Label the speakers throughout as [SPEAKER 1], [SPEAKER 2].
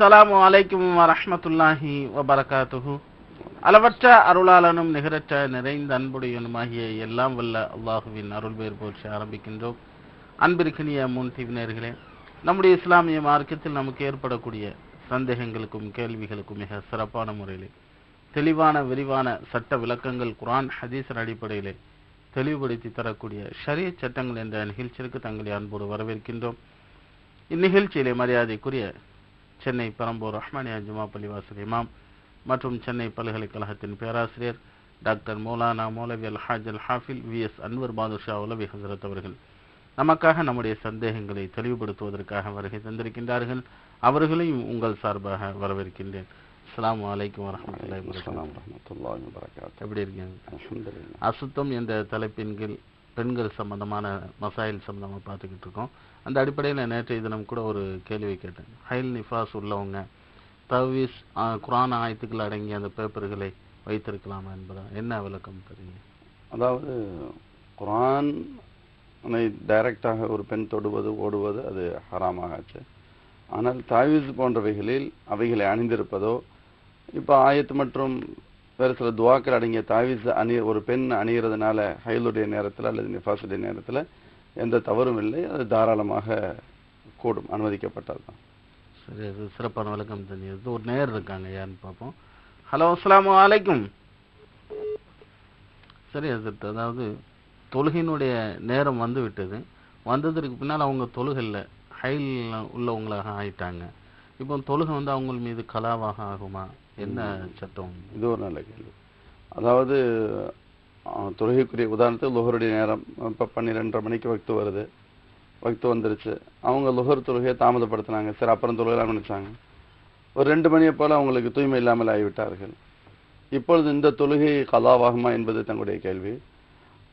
[SPEAKER 1] அஸ்ஸலாமு அலைக்கும் வரஹ்மத்துல்லாஹி வபரகாத்துஹு. அளவற்ற அருளாளனும் நிகரற்ற நிறைந்த அன்புடையனுமாகிய எல்லாம் வல்ல அல்லாஹுவின் அருள் பெயர் போற்றி ஆரம்பிக்கின்றோம். அன்பிற்கினிய முன் தீவினர்களே நம்முடைய இஸ்லாமிய மார்க்கத்தில் நமக்கு ஏற்படக்கூடிய சந்தேகங்களுக்கும் கேள்விகளுக்கும் மிக சிறப்பான முறையிலே தெளிவான விரிவான சட்ட விளக்கங்கள் குரான் ஹதீஸின் அடிப்படையிலே தெளிவுபடுத்தி தரக்கூடிய ஷரிய சட்டங்கள் என்ற நிகழ்ச்சிக்கு தங்களை அன்போடு வரவேற்கின்றோம். இந்நிகழ்ச்சியிலே மரியாதைக்குரிய சென்னை பரம்பூர் ரஹ்மானியா ஜுமா பள்ளிவாசல் இமாம் மற்றும் சென்னை பல்கலைக்கழகத்தின் பேராசிரியர் doctor Maulana Moulavi Al Haj Al Hafil V. S. Anwar Badusha உலவி Hazrat அவர்கள் நமக்காக நம்முடைய சந்தேகங்களை தெளிவுபடுத்துவதற்காக வருகை தந்திருக்கின்றார்கள். அவர்களையும் உங்கள் சார்பாக வரவேற்கின்றேன். அஸ்ஸலாமு வரஹ்மத்துல்லாஹி வபரகாத்துஹு. எப்படி இருக்கீங்க. அசுத்தம் என்ற தலைப்பின் கீழ் பெண்கள் சம்பந்தமான மசாயில் சம்பந்தமாக பார்த்துக்கிட்டு இருக்கோம். அந்த அடிப்படையில் நேற்றைய தினம் கூட ஒரு கேள்வி கேட்டேன். ஹைல் நிஃபாஸ் உள்ளவங்க தவீஸ் குரான் ஆயத்துக்கள் அடங்கிய அந்த பேப்பர்களை வைத்திருக்கலாமா என்பதா என்ன விளக்கம் தரீங்க
[SPEAKER 2] அதாவது குரான் டைரக்டாக ஒரு பெண் தொடுவது ஓடுவது அது ஹராமாகாச்சு ஆனால் தாவீஸ் போன்றவைகளில் அவைகளை அணிந்திருப்பதோ இப்போ ஆயத்து மற்றும் வேறு சில துவாக்கள் அடங்கிய தாவீஸ் அணி ஒரு பெண் அணிகிறதுனால ஹைலுடைய நேரத்தில் அல்லது நிஃபாசுடைய நேரத்தில் எந்த தவறும் இல்லை. அது தாராளமாக கூடும். அனுமதிக்கப்பட்டது தான்
[SPEAKER 1] சரி அது சிறப்பான விளக்கம் தெரிஞ்சது ஒரு நேர் இருக்காங்க யாருன்னு பார்ப்போம். ஹலோ அஸ்ஸலாமு அலைக்கும். சரி அது அதாவது தொழுகையினுடைய நேரம் வந்து விட்டது. வந்ததற்கு பின்னால் அவங்க தொழுகையில் ஹைல் உள்ளவங்களாக ஆயிட்டாங்க. இப்போ தொழுகை வந்து அவங்க மீது கலாவாக ஆகுமா? என்ன சட்டம்?
[SPEAKER 2] இது ஒரு நல்ல கேள்வி. அதாவது தொழுகைக்குரிய உதாரணத்துக்கு லுகருடைய நேரம் இப்போ பன்னிரெண்டரை மணிக்கு வக்து வருது. வக்து வந்துருச்சு. அவங்க லுகர் தொழுகையை தாமதப்படுத்தினாங்க. சரி அப்புறம் தொழுகலாம் நினச்சாங்க. ஒரு ரெண்டு மணியை போல் அவங்களுக்கு தூய்மை இல்லாமல் ஆகிவிட்டார்கள். இப்பொழுது இந்த தொழுகை கலாவாகுமா என்பது தங்களுடைய கேள்வி.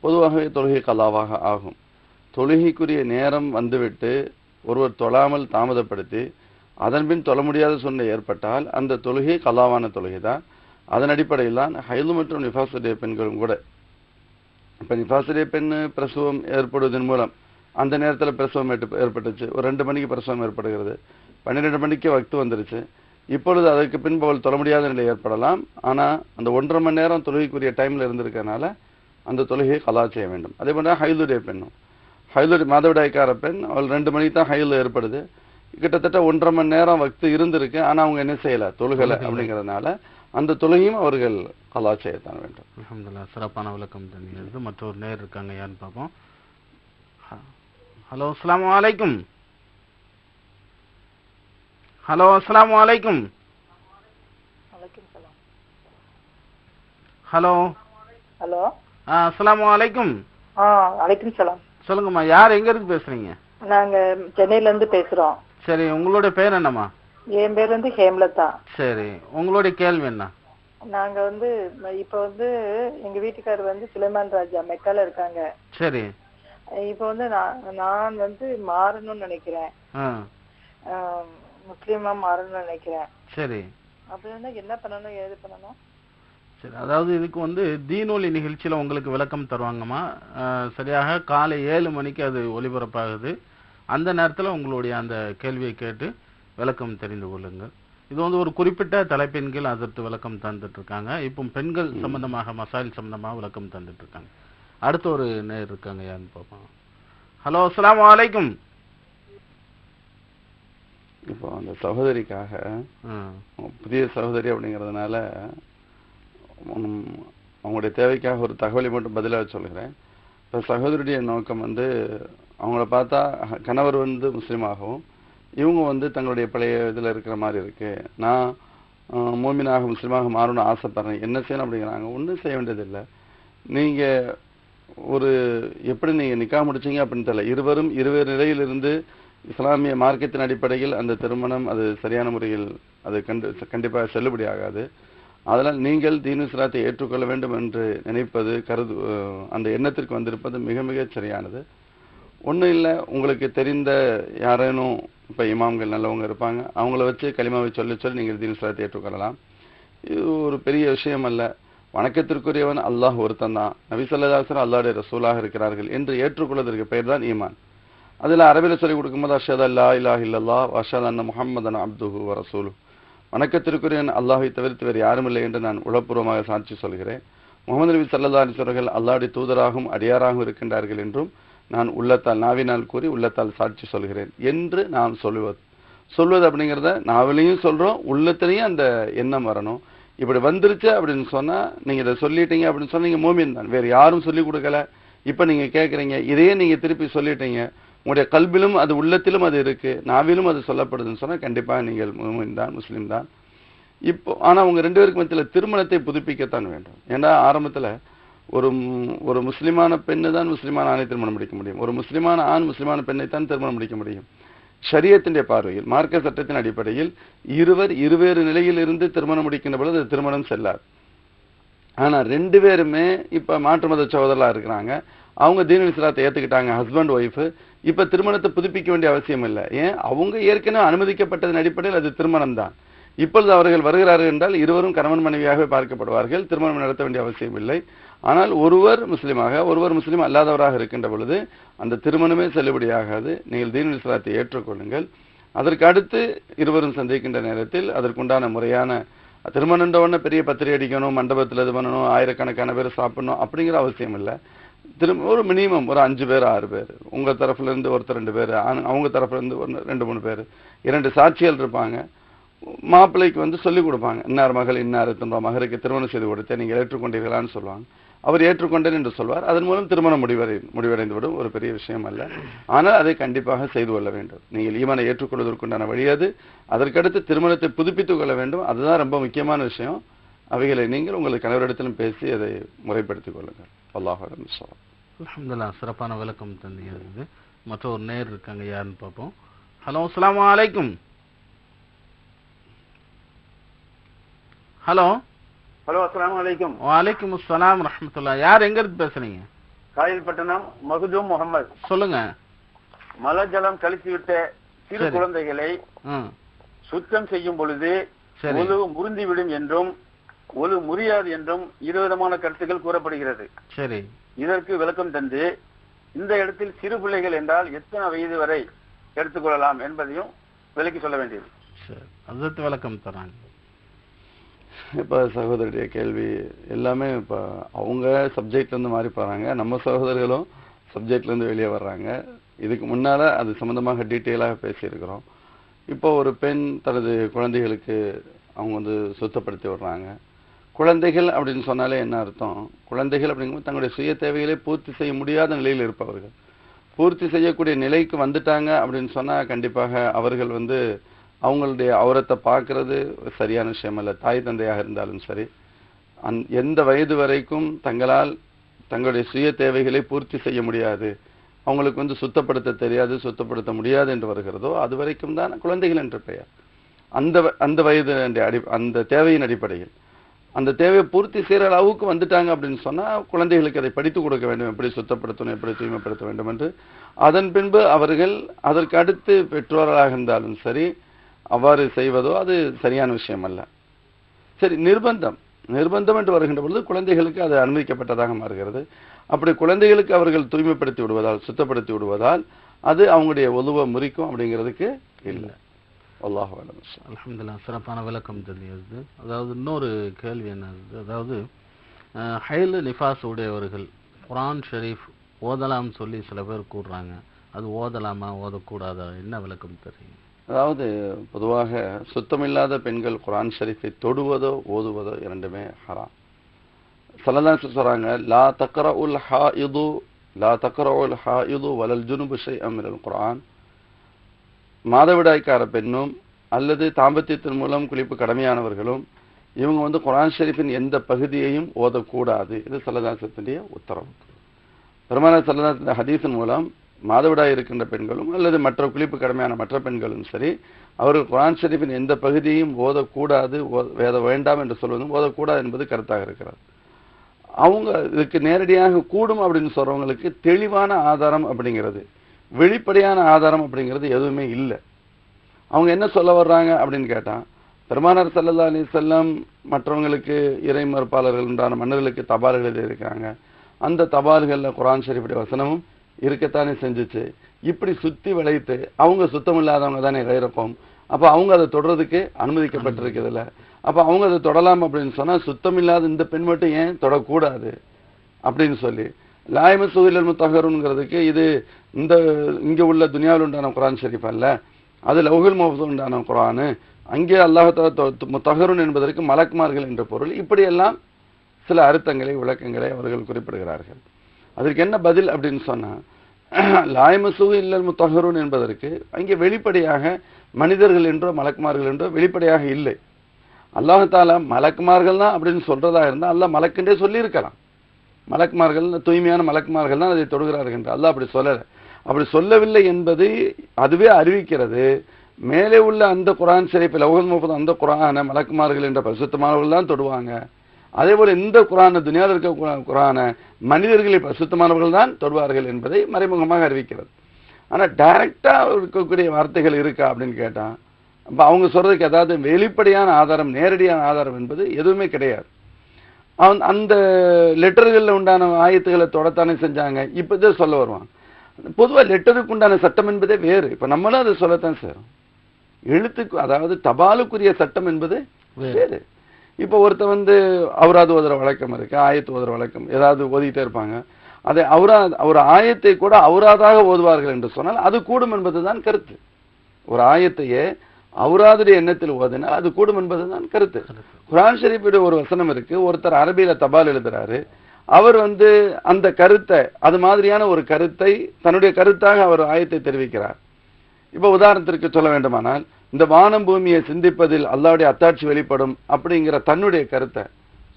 [SPEAKER 2] பொதுவாகவே தொழுகை கலாவாக ஆகும். தொழுகைக்குரிய நேரம் வந்துவிட்டு ஒருவர் தொழாமல் தாமதப்படுத்தி அதன்பின் தொழ முடியாத சூழ்நிலை ஏற்பட்டால் அந்த தொழுகை கலாவான தொழுகை தான் அதன் அடிப்படையில் தான் ஹைலு மற்றும் நிஃபாசுடைய பெண்களும் கூட இப்போ நிஃபாசுடைய பெண் பிரசவம் ஏற்படுவதன் மூலம் அந்த நேரத்தில் பிரசவம் ஏற்ப- ஏற்பட்டுச்சு. ஒரு ரெண்டு மணிக்கு பிரசவம் ஏற்படுகிறது. பன்னிரெண்டு மணிக்கு வக்து வந்துருச்சு. இப்பொழுது அதற்கு பின்பு அவள் தொழ முடியாத நிலை ஏற்படலாம். ஆனால் அந்த ஒன்றரை மணி நேரம் தொழுகைக்குரிய டைமில் இருந்திருக்கனால அந்த தொழுகையை கலா செய்ய வேண்டும். அதே போல ஹைலுடைய பெண்ணும். ஹைலுடைய மாதவிடாய்க்கார பெண் அவள் ரெண்டு மணிக்கு தான் ஹைல் ஏற்படுது. கிட்டத்தட்ட ஒன்றரை மணி நேரம் வக்து இருந்திருக்கு. ஆனா அவங்க என்ன செய்யல? தொழுகலை. அப்படிங்கறதுனால அந்த தொழுகையும் அவர்கள் கலா செய்யத்தான் வேண்டும்.
[SPEAKER 1] அல்ஹம்துலில்லாஹ் சிறப்பான விளக்கம் தெரிஞ்சது மற்றொரு நேர் இருக்காங்க யாருன்னு பார்ப்போம். ஹலோ அஸ்ஸலாமு அலைக்கும். ஹலோ அஸ்ஸலாமு அலைக்கும்.
[SPEAKER 3] வலைக்கும் சலாம்
[SPEAKER 1] ஹலோ.
[SPEAKER 3] ஹலோ.
[SPEAKER 1] ஆ அஸ்ஸலாமு அலைக்கும்.
[SPEAKER 3] ஆ வலைக்கும் சலாம்.
[SPEAKER 1] சொல்லுங்கம்மா யார் எங்க இருந்து பேசுறீங்க?
[SPEAKER 3] நாங்க சென்னையில இருந்து பேசுறோம்.
[SPEAKER 1] சரி உங்களுடைய பேர் என்னம்மா?
[SPEAKER 3] என் பேர் வந்து ஹேம்லதா.
[SPEAKER 1] சரி உங்களுடைய கேள்வி என்ன?
[SPEAKER 3] நாங்க வந்து இப்ப வந்து எங்க வீட்டுக்காரர் வந்து சுலைமான் ராஜா மெக்கால இருக்காங்க.
[SPEAKER 1] சரி.
[SPEAKER 3] இப்ப வந்து நான் நான் வந்து மாறணும்னு நினைக்கிறேன். முஸ்லீமா மாறணும்னு நினைக்கிறேன்.
[SPEAKER 1] சரி.
[SPEAKER 3] அப்படி இருந்தா என்ன பண்ணணும் ஏது பண்ணணும்?
[SPEAKER 1] சரி அதாவது இதுக்கு வந்து தீனொலி நிகழ்ச்சியில் உங்களுக்கு விளக்கம் தருவாங்கம்மா. சரியாக காலை ஏழு மணிக்கு அது ஒளிபரப்பாகுது அந்த நேரத்தில் உங்களுடைய அந்த கேள்வியை கேட்டு விளக்கம் தெரிந்து கொள்ளுங்கள். இது வந்து ஒரு குறிப்பிட்ட தலைப்பின் கீழ் அதற்கு விளக்கம் தந்துட்டு இருக்காங்க இப்போ பெண்கள் சம்பந்தமாக மசாயில் சம்பந்தமாக விளக்கம் தந்துட்டு இருக்காங்க அடுத்த ஒரு நேர் இருக்காங்க யாருன்னு பார்ப்போம். ஹலோ அஸ்ஸலாமு அலைக்கும்.
[SPEAKER 2] இப்போ அந்த சகோதரிக்காக புதிய சகோதரி அப்படிங்கிறதுனால அவங்களுடைய தேவைக்காக ஒரு தகவலை மட்டும் பதிலாக சொல்கிறேன். இப்போ சகோதரியுடைய நோக்கம் வந்து அவங்கள பார்த்தா கணவர் வந்து முஸ்லீமாகவும் இவங்க வந்து தங்களுடைய பழைய இதில் இருக்கிற மாதிரி இருக்குது நான் மோமினாக முஸ்லீமாக மாறணும்னு ஆசைப்பட்றேன். என்ன செய்யணும் அப்படிங்கிறாங்க. ஒன்றும் செய்ய வேண்டியதில்லை. நீங்கள் ஒரு எப்படி நீங்கள் நிக்கா முடிச்சீங்க அப்படின்னு தெரியல. இருவரும் இருவேறு நிலையிலிருந்து இஸ்லாமிய மார்க்கத்தின் அடிப்படையில் அந்த திருமணம் அது சரியான முறையில் அது கண்டு கண்டிப்பாக செல்லுபடி ஆகாது. அதனால் நீங்கள் தீனு இஸ்லாத்தை ஏற்றுக்கொள்ள வேண்டும் என்று நினைப்பது கருது அந்த எண்ணத்திற்கு வந்திருப்பது மிக மிக சரியானது. ஒன்றும் இல்லை. உங்களுக்கு தெரிந்த யாரேனும் இப்போ இமாம்கள் நல்லவங்க இருப்பாங்க. அவங்கள வச்சு களிமாவை சொல்லி சொல்லி நீங்கள் தீனு இஸ்லாத்தை ஏற்றுக்கொள்ளலாம் இது ஒரு பெரிய விஷயம் அல்ல. வணக்கத்திற்குரியவன் அல்லாஹ் ஒருத்தன் தான். நபி ஸல்லல்லாஹு ரசூலாக இருக்கிறார்கள் என்று ஏற்றுக்கொள்வதற்கு பெயர் தான் ஈமான். அதில் அரபில சொல்லிக் கொடுக்கும்போது அஷத் அல்லா இல்லா இல்லல்லா அஷத் அன்ன முஹம்மதன் அப்துஹு ரசூலு வணக்கத்திற்குரியன் அல்லாஹை தவிர்த்து வேறு யாரும் இல்லை என்று நான் உளப்பூர்வமாக சாட்சி சொல்கிறேன். முகமது நபி சல்லா அலிஸ்வர்கள் அல்லாடி தூதராகவும் அடியாராகவும் இருக்கின்றார்கள் என்றும் நான் உள்ளத்தால் நாவினால் கூறி உள்ளத்தால் சாட்சி சொல்கிறேன் என்று நாம் சொல்லுவது. சொல்வது அப்படிங்கிறத நாவிலையும் சொல்கிறோம் உள்ளத்துலேயும் அந்த எண்ணம் வரணும். இப்படி வந்துருச்சு அப்படின்னு சொன்னால் நீங்கள் இதை சொல்லிட்டீங்க அப்படின்னு சொன்னால் நீங்கள் மூமின் தான். வேறு யாரும் சொல்லிக் கொடுக்கல. இப்போ நீங்கள் கேட்குறீங்க இதையே நீங்கள் திருப்பி சொல்லிட்டீங்க. உங்களுடைய கல்விலும் அது உள்ளத்திலும் அது இருக்குது நாவிலும் அது சொல்லப்படுதுன்னு சொன்னால் கண்டிப்பாக நீங்கள் மோமின் தான் முஸ்லீம் தான். இப்போ ஆனால் அவங்க ரெண்டு பேருக்கு மத்தியில் திருமணத்தை புதுப்பிக்கத்தான் வேண்டும். ஏன்னா ஆரம்பத்தில் ஒரு ஒரு முஸ்லிமான பெண்ணு தான் முஸ்லிமான ஆணை திருமணம் முடிக்க முடியும். ஒரு முஸ்லிமான ஆண் முஸ்லிமான பெண்ணை தான் திருமணம் முடிக்க முடியும். ஷரியத்தினுடைய பார்வையில் மார்க்க சட்டத்தின் அடிப்படையில் இருவர் இருவேறு நிலையில் இருந்து திருமணம் முடிக்கின்ற பொழுது அது திருமணம் செல்லாது. ஆனால் ரெண்டு பேருமே இப்போ மாற்று மத சகோதரலாக இருக்கிறாங்க. அவங்க தீன இஸ்லாத்தை ஏற்றுக்கிட்டாங்க ஹஸ்பண்ட் ஒய்ஃப். இப்போ திருமணத்தை புதுப்பிக்க வேண்டிய அவசியம் இல்லை. ஏன்? அவங்க ஏற்கனவே அனுமதிக்கப்பட்டதன் அடிப்படையில் அது திருமணம் தான். இப்பொழுது அவர்கள் வருகிறார்கள் என்றால் இருவரும் கணவன் மனைவியாகவே பார்க்கப்படுவார்கள். திருமணம் நடத்த வேண்டிய அவசியம் இல்லை. ஆனால் ஒருவர் முஸ்லீமாக ஒருவர் முஸ்லீம் அல்லாதவராக இருக்கின்ற பொழுது அந்த திருமணமே செல்லுபடியாகாது. நீங்கள் தீன் இஸ்லாத்தை ஏற்றுக்கொள்ளுங்கள். அதற்கு அடுத்து இருவரும் சந்திக்கின்ற நேரத்தில் அதற்குண்டான முறையான திருமணன்ற பெரிய பத்திரிகை அடிக்கணும் மண்டபத்தில் இது பண்ணணும் ஆயிரக்கணக்கான பேர் சாப்பிடணும் அப்படிங்கிற அவசியம் இல்லை. திரும்ப ஒரு மினிமம் ஒரு அஞ்சு பேர் ஆறு பேர். உங்கள் தரப்புலேருந்து ஒருத்தர் ரெண்டு பேர் அவங்க தரப்புலேருந்து ஒன்று ரெண்டு மூணு பேர். இரண்டு சாட்சிகள் இருப்பாங்க. மாப்பிள்ளைக்கு வந்து சொல்லிக் கொடுப்பாங்க. இன்னார் மகள் இன்னார் தன்னோட மகருக்கு திருமணம் செய்து கொடுத்தேன் நீங்கள் ஏற்றுக்கொண்டீர்களான்னு சொல்லுவாங்க. அவர் ஏற்றுக்கொண்டேன் என்று சொல்வார். அதன் மூலம் திருமணம் முடிவடை முடிவடைந்துவிடும். ஒரு பெரிய விஷயம் அல்ல. ஆனால் அதை கண்டிப்பாக செய்து கொள்ள வேண்டும். நீங்கள் ஈமானை ஏற்றுக்கொள்வதற்குண்டான வழி அது. அதற்கடுத்து திருமணத்தை புதுப்பித்துக் கொள்ள வேண்டும். அதுதான் ரொம்ப முக்கியமான விஷயம். அவைகளை நீங்கள் உங்கள் கணவரிடத்திலும் பேசி அதை முறைப்படுத்திக் கொள்ளுங்கள். அல்லாஹ்
[SPEAKER 1] அலமதுல்லா சிறப்பான விளக்கம் தந்தீங்க. மற்ற ஒரு நேர் இருக்காங்க யாருன்னு பார்ப்போம். ஹலோ அஸ்ஸலாமு அலைக்கும். ஹலோ.
[SPEAKER 4] ஹலோ அஸ்ஸலாமு அலைக்கும்.
[SPEAKER 1] வலைக்கும் அஸ்ஸலாம் ரஹ்மத்துல்லாஹ் யார் எங்க இருந்து பேசுறீங்க?
[SPEAKER 4] காயல்பட்டணம் மகுதூம் முகமது
[SPEAKER 1] சொல்லுங்க.
[SPEAKER 4] மலஜலம் கழித்துவிட்ட சிறு
[SPEAKER 1] சரி.
[SPEAKER 4] குழந்தைகளை சுத்தம் செய்யும் பொழுது ஒழு முறிந்துவிடும் என்றும் ஒழு முறியாது என்றும் இருவிதமான கருத்துக்கள் கூறப்படுகிறது.
[SPEAKER 1] சரி.
[SPEAKER 4] இதற்கு விளக்கம் தந்து இந்த இடத்தில் சிறு பிள்ளைகள் என்றால் எத்தனை வயது வரை எடுத்துக்கொள்ளலாம் என்பதையும் விளக்கி சொல்ல வேண்டியது.
[SPEAKER 1] அதற்கு விளக்கம் தராங்க.
[SPEAKER 2] இப்போ சகோதரருடைய கேள்வி எல்லாமே இப்போ அவங்க சப்ஜெக்ட்லேருந்து மாறி போகிறாங்க நம்ம சகோதரர்களும் சப்ஜெக்ட்லேருந்து வெளியே வர்றாங்க. இதுக்கு முன்னால் அது சம்மந்தமாக டீட்டெயிலாக பேசியிருக்கிறோம். இப்போ ஒரு பெண் தனது குழந்தைகளுக்கு அவங்க வந்து சுத்தப்படுத்தி விடுறாங்க. குழந்தைகள் அப்படின்னு சொன்னாலே என்ன அர்த்தம்? குழந்தைகள் அப்படிங்கும்போது தங்களுடைய சுய தேவைகளை பூர்த்தி செய்ய முடியாத நிலையில் இருப்பவர்கள். பூர்த்தி செய்யக்கூடிய நிலைக்கு வந்துட்டாங்க அப்படின்னு சொன்னால் கண்டிப்பாக அவர்கள் வந்து அவங்களுடைய அவரத்தை பார்க்கறது சரியான விஷயம் அல்ல. தாய் தந்தையாக இருந்தாலும் சரி. அந் எந்த வயது வரைக்கும் தங்களால் தங்களுடைய சுய தேவைகளை பூர்த்தி செய்ய முடியாது. அவங்களுக்கு வந்து சுத்தப்படுத்த தெரியாது சுத்தப்படுத்த முடியாது என்று வருகிறதோ அது வரைக்கும் தான் குழந்தைகள் என்ற பெயர். அந்த அந்த வயது அடி அந்த தேவையின் அடிப்படையில். அந்த தேவையை பூர்த்தி செய்கிற அளவுக்கு வந்துட்டாங்க அப்படின்னு சொன்னால் குழந்தைகளுக்கு அதை படித்து கொடுக்க வேண்டும். எப்படி சுத்தப்படுத்தணும் எப்படி தூய்மைப்படுத்த வேண்டும் என்று. அதன் பின்பு அவர்கள் அதற்கு அடுத்து பெற்றோர்களாக இருந்தாலும் சரி அவ்வாறு செய்வதோ அது சரியான விஷயம் அல்ல சரி நிர்பந்தம். நிர்பந்தம் என்று வருகின்ற பொழுது குழந்தைகளுக்கு அது அனுமதிக்கப்பட்டதாக மாறுகிறது. அப்படி குழந்தைகளுக்கு அவர்கள் தூய்மைப்படுத்தி விடுவதால் சுத்தப்படுத்தி விடுவதால் அது அவங்களுடைய ஒலுவை முறிக்கும் அப்படிங்கிறதுக்கு இல்லை. அல்லாஹ்
[SPEAKER 1] அல்ஹம்துலில்லாஹ் சிறப்பான விளக்கம் தெரியுது அதாவது இன்னொரு கேள்வி என்ன அதாவது ஹைலு நிஃபாஸ் உடையவர்கள் குர்ஆன் ஷரீஃப் ஓதலாம்னு சொல்லி சில பேர் கூறுறாங்க. அது ஓதலாமா? ஓதக்கூடாதா? என்ன விளக்கம் தெரியும்
[SPEAKER 2] அதாவது பொதுவாக சுத்தமில்லாத பெண்கள் குரான் ஷரீஃபை தொடுவதோ ஓதுவதோ இரண்டுமே ஹராம். சலதான் சொல்கிறாங்க லா தக்ரா உல் ஹா இது லா தக்ரா உல் ஹா இது வலல் ஜுனுபு ஷைஅம் குரான். மாதவிடாய்க்கார பெண்ணும் அல்லது தாம்பத்தியத்தின் மூலம் குளிப்பு கடமையானவர்களும் இவங்க வந்து குரான் ஷரீஃபின் எந்த பகுதியையும் ஓதக்கூடாது. இது சல்லதாசத்தினுடைய உத்தரவு. பெருமான சல்லதாச ஹதீஸின் மூலம் மாதவிடாய் இருக்கின்ற பெண்களும் அல்லது மற்ற குளிப்பு கடமையான மற்ற பெண்களும் சரி அவர்கள் குரான் ஷெரீஃபின் எந்த பகுதியும் ஓதக்கூடாது ஓ- வேத வேண்டாம் என்று சொல்வதும் ஓதக்கூடாது என்பது கருத்தாக இருக்கிறது. அவங்க இதுக்கு நேரடியாக கூடும் அப்படின்னு சொல்றவங்களுக்கு தெளிவான ஆதாரம் அப்படிங்கிறது. வெளிப்படையான ஆதாரம் அப்படிங்கிறது எதுவுமே இல்லை. அவங்க என்ன சொல்ல வர்றாங்க அப்படின்னு கேட்டால் பெருமானார் சல்லா அலி செல்லம் மற்றவங்களுக்கு இறை மறுப்பாளர்கள் உண்டான மன்னர்களுக்கு தபால் எழுதியிருக்கிறாங்க. அந்த தபால்களில் குரான் ஷெரீஃபுடைய வசனமும் இருக்கத்தானே செஞ்சிச்சு. இப்படி சுற்றி வளைத்து அவங்க சுத்தம் இல்லாதவங்க தானே கைரப்பம் அப்போ அவங்க அதை தொடறதுக்கு அனுமதிக்கப்பட்டிருக்குதுல்ல அப்போ அவங்க அதை தொடலாம் அப்படின்னு சொன்னால் சுத்தம் இல்லாத இந்த பெண் மட்டும் ஏன் தொடக்கூடாது? அப்படின்னு சொல்லி. லாயம சுகிலல் முத்தகருங்கிறதுக்கு இது இந்த இங்கே உள்ள துனியாவில் உண்டான குரான் ஷெரீஃப் அல்ல. அது லௌகுல் மஹபூஸ் உண்டான குரானு. அங்கே அல்லாஹால முத்தகருன் என்பதற்கு மலக்குமார்கள் என்ற பொருள். இப்படியெல்லாம் சில அர்த்தங்களை விளக்கங்களை அவர்கள் குறிப்பிடுகிறார்கள். அதற்கு என்ன பதில் அப்படின்னு சொன்னால் லாயமசுகு இல்லல் முத்தகரூன் என்பதற்கு அங்கே வெளிப்படையாக மனிதர்கள் என்றோ மலக்குமார்கள் என்றோ வெளிப்படையாக இல்லை. அல்லாஹால மலக்குமார்கள் தான் அப்படின்னு சொல்கிறதா இருந்தால் அல்லாஹ் மலக்குன்றே சொல்லியிருக்கலாம். மலக்குமார்கள் தூய்மையான மலக்குமார்கள் தான் அதை தொடுகிறார்கள் என்று. அல்லாஹ் அப்படி சொல்லலை. அப்படி சொல்லவில்லை என்பது அதுவே அறிவிக்கிறது. மேலே உள்ள அந்த குரான் சிறைப்பில் லௌகல் முப்பது அந்த குரானை மலக்குமார்கள் என்ற பரிசுத்தமானவர்கள் தான் தொடுவாங்க. அதே போல இந்த குரான துனியாவில் இருக்க குரா- குரானை மனிதர்களை பரிசுத்தமானவர்கள் தான் தொடுவார்கள் என்பதை மறைமுகமாக அறிவிக்கிறது. ஆனா டைரக்டா இருக்கக்கூடிய வார்த்தைகள் இருக்கா அப்படின்னு கேட்டா அப்ப அவங்க சொல்றதுக்கு ஏதாவது வெளிப்படையான ஆதாரம் நேரடியான ஆதாரம் என்பது எதுவுமே கிடையாது. அவன் அந்த லெட்டர்களில் உண்டான ஆயத்துக்களை தொடத்தானே செஞ்சாங்க. இப்போ இதை சொல்ல வருவான். பொதுவா லெட்டருக்கு உண்டான சட்டம் என்பதே வேறு. இப்ப நம்மளும் அதை சொல்லத்தான் சேரும் எழுத்துக்கு அதாவது தபாலுக்குரிய சட்டம் என்பது
[SPEAKER 1] வேறு.
[SPEAKER 2] இப்போ ஒருத்தர் வந்து அவராது ஓதுற வழக்கம் இருக்குது ஆயத்து ஓதுற வழக்கம் ஏதாவது ஓதிக்கிட்டே இருப்பாங்க. அதை அவரா ஒரு ஆயத்தை கூட அவராதாக ஓதுவார்கள் என்று சொன்னால் அது கூடும் என்பதுதான் கருத்து. ஒரு ஆயத்தையே அவராதுடைய எண்ணத்தில் ஓதினால் அது கூடும் என்பதுதான் கருத்து. குரான் ஷெரீஃபுடைய ஒரு வசனம் இருக்குது ஒருத்தர் அரபியில் தபால் எழுதுறாரு. அவர் வந்து அந்த கருத்தை அது மாதிரியான ஒரு கருத்தை தன்னுடைய கருத்தாக அவர் ஆயத்தை தெரிவிக்கிறார். இப்போ உதாரணத்திற்கு சொல்ல வேண்டுமானால் இந்த வானம் பூமியை சிந்திப்பதில் அல்லாவுடைய அத்தாட்சி வெளிப்படும் அப்படிங்கிற தன்னுடைய கருத்தை.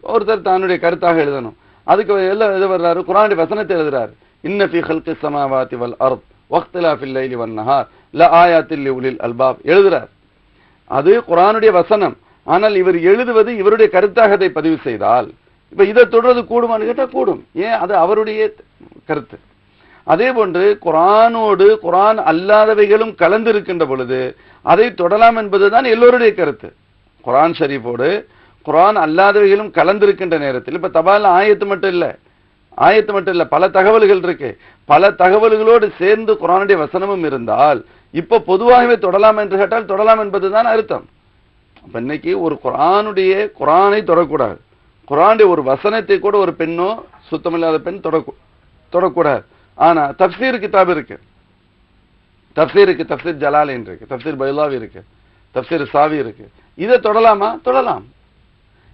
[SPEAKER 2] ஒருத்தர் தன்னுடைய கருத்தாக எழுதணும். அதுக்கு எல்லாம் எழுத வர்றாரு குரானுடைய வசனத்தை எழுதுறாரு. இன்ன ஃபீ ஹல்கி வல் அர்த் வக்திலாஃபில் லைலி வன் நஹார் ல ஆயாத்தில் உலில் அல்பாப் எழுதுறார். அது குரானுடைய வசனம். ஆனால் இவர் எழுதுவது இவருடைய கருத்தாக அதை பதிவு செய்தால் இப்போ இதை தொடர்றது கூடுமான்னு கேட்டால் கூடும். ஏன்? அது அவருடைய கருத்து. அதே போன்று குரானோடு குரான் அல்லாதவைகளும் கலந்திருக்கின்ற பொழுது அதை தொடலாம் என்பதுதான் எல்லோருடைய கருத்து. குரான் ஷரீஃபோடு குரான் அல்லாதவைகளும் கலந்திருக்கின்ற நேரத்தில் இப்போ தபால் ஆயத்து மட்டும் இல்லை ஆயத்து மட்டும் இல்லை பல தகவல்கள் இருக்கு. பல தகவல்களோடு சேர்ந்து குரானுடைய வசனமும் இருந்தால் இப்போ பொதுவாகவே தொடலாம் என்று கேட்டால் தொடலாம் என்பதுதான் அர்த்தம். அப்போ இன்னைக்கு ஒரு குரானுடைய குரானை தொடக்கூடாது. குரானுடைய ஒரு வசனத்தை கூட ஒரு பெண்ணோ சுத்தமில்லாத பெண் தொடக்கூ தொடக்கூடாது. ஆனா தப்சீர் கிதாப் இருக்கு. தப்சீருக்கு தப்சீர் ஜலாலின் இருக்கு. தப்சீர் பைலாவி இருக்கு. தப்சீர் சாவி இருக்கு. இதை தொடலாமா? தொடலாம்.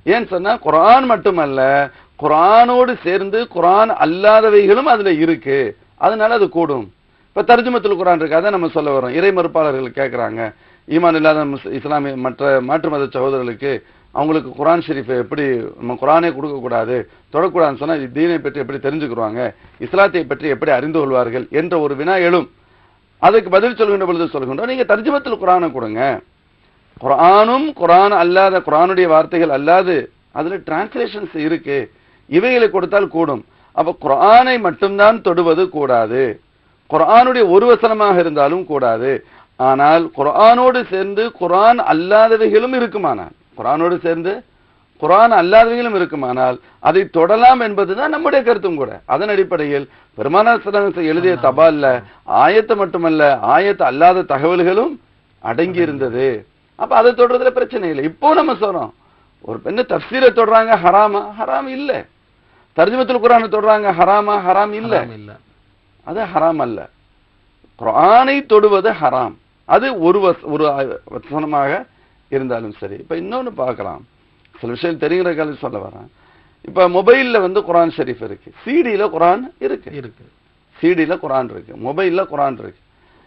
[SPEAKER 2] ஏன்னு சொன்னா குரான் மட்டுமல்ல குரானோடு சேர்ந்து குரான் அல்லாதவைகளும் அதுல இருக்கு. அதனால அது கூடும். இப்ப தர்ஜுமத்துல குரான் இருக்கு. அதை நம்ம சொல்ல வரோம் இறை மறுப்பாளர்கள் கேட்கறாங்க ஈமான் இல்லாத இஸ்லாமிய மற்ற மாற்று மத சகோதரர்களுக்கு அவங்களுக்கு குரான் ஷெரீஃபை எப்படி நம்ம குரானே கொடுக்கக்கூடாது தொடக்கூடாதுன்னு சொன்னால் தீனை பற்றி எப்படி தெரிஞ்சுக்கிறாங்க இஸ்லாத்தை பற்றி எப்படி அறிந்து கொள்வார்கள் என்ற ஒரு வினா எழும். அதுக்கு பதில் சொல்கின்ற பொழுது சொல்கின்றோம் நீங்கள் தர்ஜமத்தில் குரானை கொடுங்க. குரானும் குரான் அல்லாத குரானுடைய வார்த்தைகள் அல்லாது அதில் டிரான்ஸ்லேஷன்ஸ் இருக்கு. இவைகளை கொடுத்தால் கூடும். அப்போ குரானை மட்டும்தான் தொடுவது கூடாது. குரானுடைய ஒரு வசனமாக இருந்தாலும் கூடாது. ஆனால் குரானோடு சேர்ந்து குரான் அல்லாதவைகளும் இருக்குமானால் குரானோடு சேர்ந்து குரான் அல்லாதவைகளும் இருக்குமானால் அதை தொடலாம் என்பதுதான் நம்முடைய கருத்தும் கூட. அதன் அடிப்படையில் பெருமானார் வஸல்லம் எழுதிய தபால்ல ஆயத்து மட்டுமல்ல ஆயத்து அல்லாத தகவல்களும் அடங்கி இருந்தது அப்ப அதை தொடர்றதுல பிரச்சனை இல்லை. இப்போ நம்ம சொல்றோம். ஒரு பெண்ணு தப்சீரை தொடுறாங்க ஹராமா? ஹராம் இல்ல. தர்ஜுமத்துல் குரானை தொடுறாங்க ஹராமா? ஹராம் இல்ல. அது ஹராம் அல்ல. குர்ஆனை தொடுவது ஹராம். அது ஒரு வசனமாக இருந்தாலும் சரி. இப்ப இன்னொன்னு பார்க்கலாம். சில விஷயம் தெரிகிற காலம் சொல்ல வரேன். இப்ப மொபைல்ல வந்து குர்ஆன் ஷரீஃப் இருக்கு. சிடியில குர்ஆன் இருக்கு.
[SPEAKER 1] இருக்கு.
[SPEAKER 2] சிடியில குர்ஆன் இருக்கு. மொபைல்ல குர்ஆன் இருக்கு.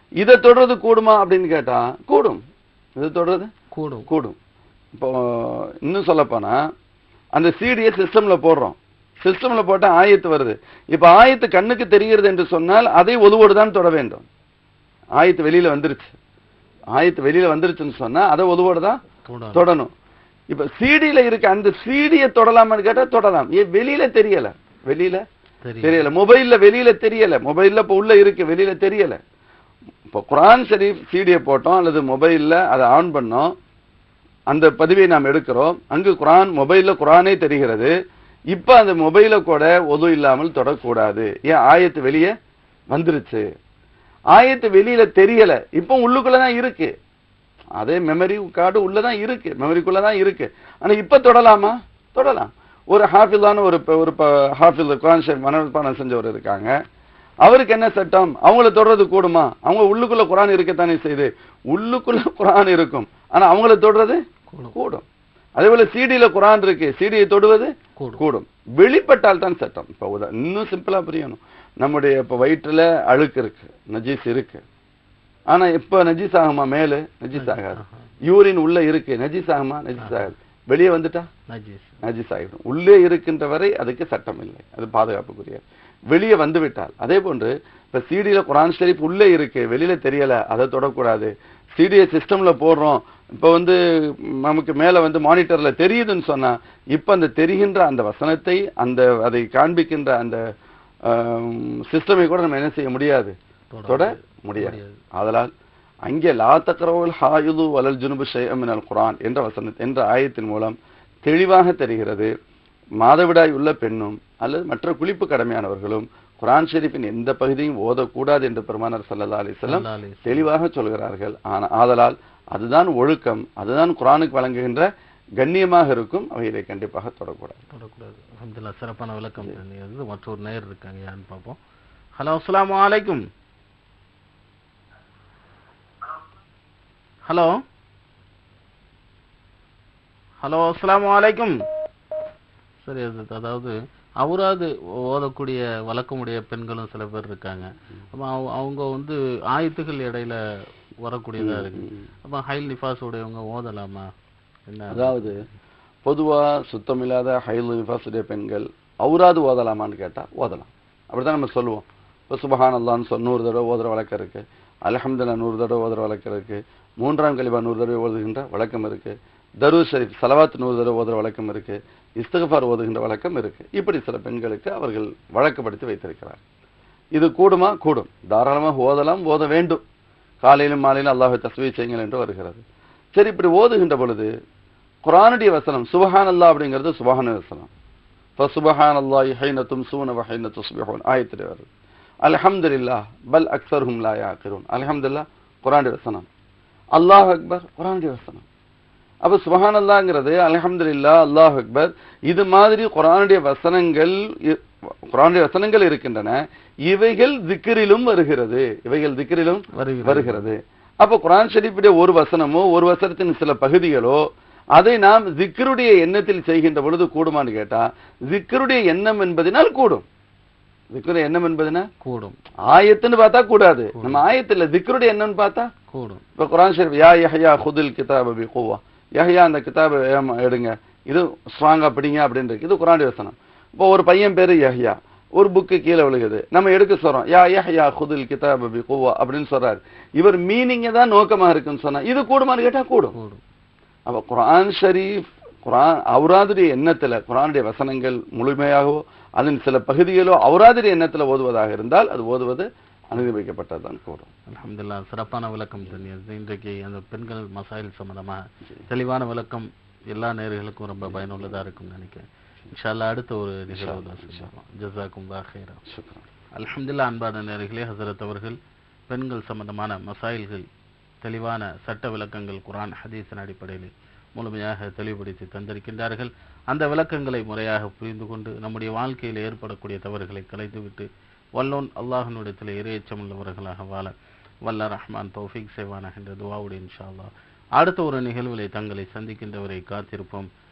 [SPEAKER 2] இதை தொடர்றது கூடுமா அப்படின்னு கேட்டா கூடும். இது தொடர்றது
[SPEAKER 1] கூடும்.
[SPEAKER 2] கூடும். இப்போ இன்னும் சொல்ல போனா அந்த சிடியை சிஸ்டம்ல போடுறோம். சிஸ்டம்ல போட்டா ஆயத்து வருது. இப்ப ஆயத்து கண்ணுக்கு தெரிகிறது என்று சொன்னால் அதை ஒதுவோடு தான் தொட வேண்டும். ஆயத்து வெளியில வந்துருச்சு. ஆயத்து வெளியில வந்துருச்சுன்னு சொன்னா அதை ஒதுவோடு தான் தொடணும். இப்ப சிடியில இருக்க அந்த சிடியை தொடலாமான்னு கேட்டா தொடலாம். ஏன் வெளியில தெரியல. வெளியில தெரியல. மொபைல்ல வெளியில தெரியல. மொபைல்ல இப்ப உள்ள இருக்கு. வெளியில தெரியல. இப்போ குரான் ஷரீஃப் சிடியை போட்டோம். அல்லது மொபைல்ல அதை ஆன் பண்ணோம். அந்த பதிவை நாம் எடுக்கிறோம். அங்கு குரான் மொபைல்ல குரானே தெரிகிறது. இப்ப அந்த மொபைல கூட ஒது இல்லாமல் தொடக்கூடாது. ஏன்? ஆயத்து வெளியே வந்துருச்சு. ஆயத்து வெளியில தெரியல. இப்போ உள்ளுக்குள்ளதான் இருக்கு. அதே மெமரி கார்டு உள்ளதான் இருக்கு. மெமரிக்குள்ளதான் இருக்கு. ஆனா இப்ப தொடலாமா? தொடலாம். ஒரு ஹாஃபிலான ஒரு ஒரு ஹாஃபில் குரான் மனப்பாடம் செஞ்சவர் இருக்காங்க. அவருக்கு என்ன சட்டம்? அவங்கள தொடறது கூடுமா? அவங்க உள்ளுக்குள்ள குரான் இருக்கத்தானே செய்யுது. உள்ளுக்குள்ள குரான் இருக்கும். ஆனா அவங்கள தொடறது
[SPEAKER 1] கூடும்.
[SPEAKER 2] அதே போல சிடியில குரான் இருக்கு. சிடியை தொடுவது
[SPEAKER 1] கூடும்.
[SPEAKER 2] வெளிப்பட்டால் தான் சட்டம். இப்ப இன்னும் சிம்பிளா புரியணும். நம்முடைய இப்ப வயிற்றுல அழுக்கு இருக்கு நஜீஸ் இருக்கு. ஆனா இப்ப நஜீஸ் ஆகுமா? மேல நஜீஸ் ஆகாது. யூரின் உள்ள இருக்கு நஜீஸ் ஆகுமா? நஜீஸ் ஆகாது. வெளியே வந்துட்டா?
[SPEAKER 1] நஜீஸ்.
[SPEAKER 2] நஜீஸ் ஆகிடும். உள்ளே இருக்கின்ற வரை அதுக்கு சட்டம் இல்லை. அது பாதுகாப்புக்குரிய வெளியே வந்து விட்டால் அதே போன்று இப்ப சிடியில குரான் ஷரீஃப் உள்ளே இருக்கு வெளியில தெரியல அதை தொடக்கூடாது. சிடியை சிஸ்டம்ல போடுறோம். இப்ப வந்து நமக்கு மேல வந்து மானிட்டர்ல தெரியுதுன்னு சொன்னா இப்ப அந்த தெரிகின்ற அந்த வசனத்தை அந்த அதை காண்பிக்கின்ற அந்த சிஸ்டமை கூட நம்ம என்ன செய்ய முடியாது தொட முடியாது. ஆதலால் அங்கே லா தக்ரவுல் ஹாயுது வலல் ஜுனுபு ஷைஅமினல் குரான் என்ற வசன என்ற ஆயத்தின் மூலம் தெளிவாக தெரிகிறது மாதவிடாய் உள்ள பெண்ணும் அல்லது மற்ற குளிப்பு கடமையானவர்களும் குரான் ஷெரீஃபின் எந்த பகுதியும் ஓதக்கூடாது என்று பெருமானார் அலைஹி வஸல்லம். தெளிவாக சொல்கிறார்கள் ஆனா ஆதலால் அதுதான் ஒழுக்கம் அதுதான் குரானுக்கு வழங்குகின்ற கண்ணியமாக இருக்கும் அவைகளை கண்டிப்பாக தொடக்கூடாது.
[SPEAKER 1] தொடக்கூடாது. அல்ஹம்துலில்லாஹ் சிறப்பான விளக்கம் தெரியுது மற்றொரு நேயர் இருக்காங்க யாருன்னு பார்ப்போம். ஹலோ அஸ்ஸலாமு அலைக்கும். ஹலோ. ஹலோ அஸ்ஸலாமு அலைக்கும். சரி அது அதாவது அவராது ஓதக்கூடிய வழக்கமுடைய பெண்களும் சில பேர் இருக்காங்க. அப்ப அவங்க- வந்து ஆயத்துகள் இடையில வரக்கூடியதா இருக்கு. அப்ப ஹைல் நிஃபாஸ் உடையவங்க ஓதலாமா?
[SPEAKER 2] அதாவது பொதுவாக சுத்தமில்லாத ஹைல் நிஃபாசுடைய பெண்கள் அவுராது ஓதலாமான்னு கேட்டால் ஓதலாம். அப்படிதான் நம்ம சொல்லுவோம். இப்போ சுபஹான் அல்லான்னு சொல் நூறு தடவை ஓதுற வழக்கம் இருக்குது அலஹம்துல்லா நூறு தடவை ஓதுற வழக்கம் இருக்குது மூன்றாம் கலிபா நூறு தடவை ஓதுகின்ற வழக்கம் இருக்குது தரு ஷரீஃப் சலவாத் நூறு தடவை ஓதுற வழக்கம் இருக்குது இஸ்தகஃபார் ஓதுகின்ற வழக்கம் இருக்குது இப்படி சில பெண்களுக்கு அவர்கள் வழக்கப்படுத்தி வைத்திருக்கிறார் இது கூடுமா? கூடும். தாராளமாக ஓதலாம் ஓத வேண்டும். காலையிலும் மாலையிலும் அல்லாஹ் தஸ்வீ செய்யுங்கள் என்று வருகிறது. சரி இப்படி ஓதுகின்ற பொழுது குரானுடைய வசனம் சுபஹான் அல்லாஹ் அப்படிங்கிறது சுபஹான வசனம். ஃபசுபஹான் அல்லாஹ் ஹைன தும்சூன வஹைன துஸ்பிஹூன். ஆயத்திலே வருது. அல்ஹம்துலில்லாஹ் பல் அக்ஸர்ஹும் லா யாக்கிரூன் அல்ஹம்துலில்லாஹ் குரானுடைய வசனம். அல்லாஹ் அக்பர் குரானுடைய வசனம். அப்ப சுபஹான் அல்லாங்கிறது அல்லாஹ் அக்பர் இது மாதிரி குரானுடைய வசனங்கள் குரானுடைய வசனங்கள் இருக்கின்றன. இவைகள் திக்ரிலும் வருகிறது. இவைகள் திக்ரிலும்
[SPEAKER 1] வருகிறது.
[SPEAKER 2] அப்ப குரான் ஷரீஃபுடைய ஒரு வசனமோ ஒரு வசனத்தின் சில பகுதிகளோ அதை நாம் ஜிக்ருடைய எண்ணத்தில் செய்கின்ற பொழுது கூடுமான்னு கேட்டா ஜிக்ருடைய எண்ணம் என்பதினால் கூடும். ஜிக்ருடைய எண்ணம் என்பதுனா?
[SPEAKER 1] கூடும்.
[SPEAKER 2] ஆயத்துன்னு பார்த்தா கூடாது. நம்ம ஆயத்துல திக்ருடைய எண்ணம்னு பார்த்தா?
[SPEAKER 1] கூடும்.
[SPEAKER 2] இப்ப குரான் ஷரீஃப் யா யஹ்யா குதில் கிதாப பி குவா. யஹ்யா அந்த கிதாபை எடுங்க. இது ஸ்ட்ராங்கா பிடிங்க அப்படின்னு இருக்கு இது குரானுடைய வசனம். இப்போ ஒரு பையன் பேரு யஹ்யா. ஒரு புக்கு கீழே விழுகுது. நம்ம எடுக்க சொல்றோம் யா யஹ்யா குதில் கிதாப பி குவா அப்படின்னு சொல்றாரு. இவர் மீனிங்க தான் நோக்கமா இருக்குன்னு சொன்னா இது கூடுமான்னு கேட்டா கூடும். அப்ப குரான் ஷரீஃப் குரான் அவுராதுடைய எண்ணத்துல குரானுடைய வசனங்கள் முழுமையாகவோ அதன் சில பகுதிகளோ அவுராதுடைய எண்ணத்துல ஓதுவதாக இருந்தால் அது ஓதுவது அனுமதிக்கப்பட்டதுதான் கூடும்.
[SPEAKER 1] அல்ஹம்துலில்லாஹ் சிறப்பான விளக்கம் தெரியுது இன்றைக்கு அந்த பெண்கள் மசாயில் சம்பந்தமா தெளிவான விளக்கம் எல்லா நேர்களுக்கும் ரொம்ப பயனுள்ளதா இருக்கும்னு நினைக்கிறேன். இன்ஷா அல்லாஹ் அடுத்த ஒரு நிகழ்வு பாஹேரா
[SPEAKER 2] சுக்ரான்.
[SPEAKER 1] அல்ஹம்துலில்லாஹ் அன்பான நேர்களே ஹசரத் அவர்கள் பெண்கள் சம்பந்தமான மசாயில்கள் தெளிவான சட்ட விளக்கங்கள் குர்ஆன் ஹதீஸின் அடிப்படையில் முழுமையாக தெளிவுபடுத்தி தந்திருக்கின்றார்கள். அந்த விளக்கங்களை முறையாக புரிந்து கொண்டு நம்முடைய வாழ்க்கையில் ஏற்படக்கூடிய தவறுகளை கலைத்துவிட்டு வல்லோன் அல்லாஹ்வினிடத்தில் இறையச்சம் உள்ளவர்களாக வாழ வல்ல ரஹ்மான் தௌஃபீக் செய்வானாக என்ற துவாவுடைய இன்ஷா அல்லாஹ் அடுத்த ஒரு நிகழ்விலை தங்களை சந்திக்கின்றவரை காத்திருப்போம்.